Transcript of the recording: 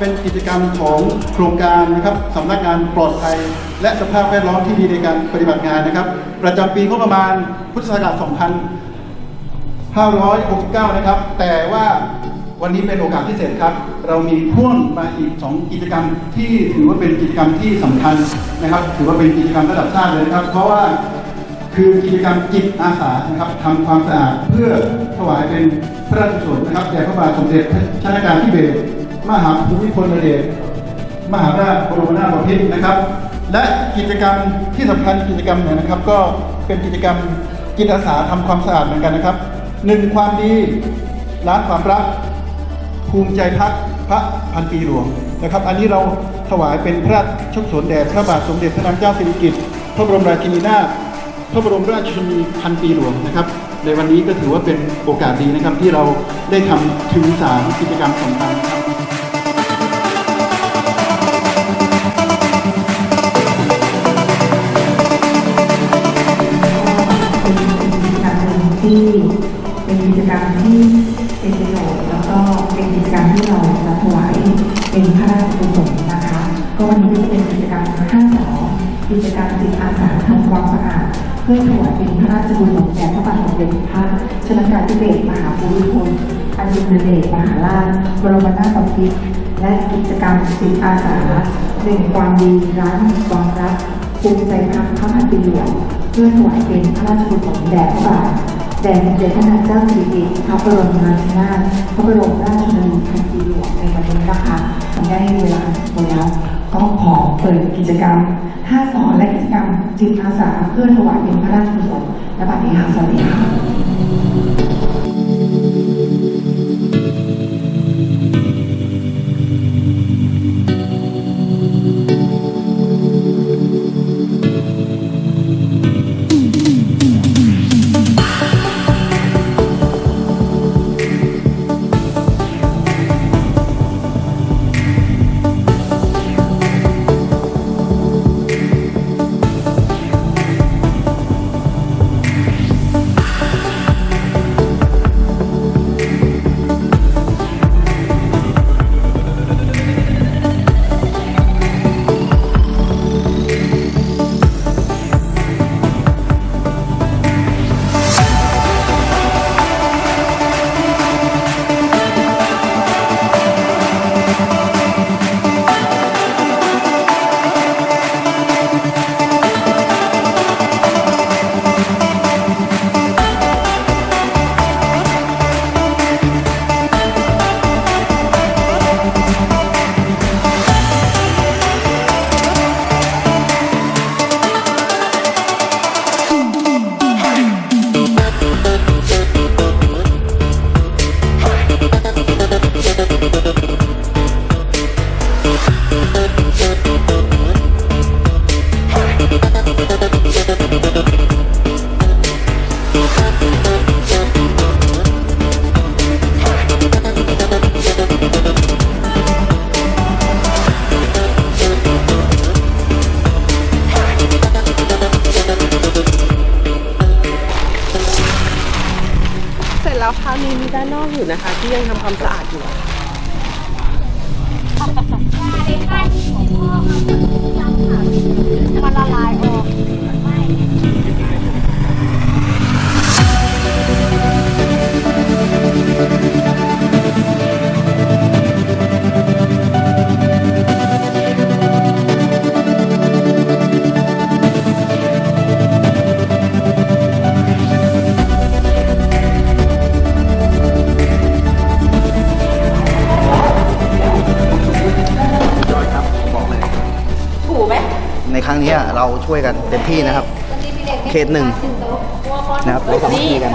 เป็นกิจกรรมของโครงการนะครับสำนักงานปลอดภัย และสภาพแวดล้อมที่ดีในการปฏิบัติงานนะครับ ประจำปีงบประมาณพุทธศักราช 2569 นะครับ แต่ว่าวันนี้เป็นโอกาสพิเศษครับ เรามีพ่วงมาอีก 2 กิจกรรมที่ถือว่าเป็นกิจกรรมที่สำคัญนะครับ ถือว่าเป็นกิจกรรมระดับชาติเลยนะครับ เพราะว่าคือกิจกรรมจิตอาสานะครับทำความสะอาดเพื่อถวายเป็นพระราชกุศลนะครับแด่พระบาทสมเด็จพระชนากาธิเบศร มหาภูมิพลอเดชมหาราชบรมนาถบพิตรนะครับ และกิจกรรมที่สำคัญกิจกรรมหนึ่งนะครับ ก็เป็นกิจกรรมจิตอาสาทำความสะอาดเหมือนกันนะครับหนึ่งความดีล้านความรัก ภูมิใจพักพระพันปีหลวงนะครับ อันนี้เราถวายเป็นพระชกุศลแด่พระบาทสมเด็จพระนางเจ้าสิริกิติ์พระบรมราชินีนาถพระบรมราชชนีพันปีหลวงนะครับ ในวันนี้ก็ถือว่าเป็นโอกาสดีนะครับที่เราได้ทำถึงสามกิจกรรมสำคัญครับ ที่เป็นกิจกรรมที่เป็นประโยชน์แล้วก็เป็นกิจกรรมที่เราจะถวายเป็นพระราชกุศลนะคะ ก็วันนี้เป็นกิจกรรม5สองกิจกรรมจิตอาสาทำความสะอาดเพื่อถวายเป็นพระราชกุศลแด่พระบาทสมเด็จพระชนกาธิเบศรมหาภูมิพลอดุลยเดชมหาราชบรมนาถบพิตรและกิจกรรมจิตอาสาหนึ่งความดีร้านความรักภูมิใจพักพระพันปีหลวงเพื่อถวายเป็นพระราชกุศลแด่พระบาท แด่เด็จพระนางเจ้าสิริพระบรมราชินีนาพระบรมราชินนีพันปีหลวงในวันนี้นะคะทำได้เวลาหมดแล้วก็ขอเปิดกิจกรรม5สอนและกิจกรรมจิตอาสาเพื่อถวายเป็นพระราชกุศลและบัดนี้ค่ะสวัสดีค่ะ แล้วค่ะมีมีด้านนอกอยู่นะคะ ที่ยังทำความสะอาดอยู่มันละลาย เราช่วยกันเต็มที่นะครับ เขตหนึ่งนะครับเราสามัคคีกัน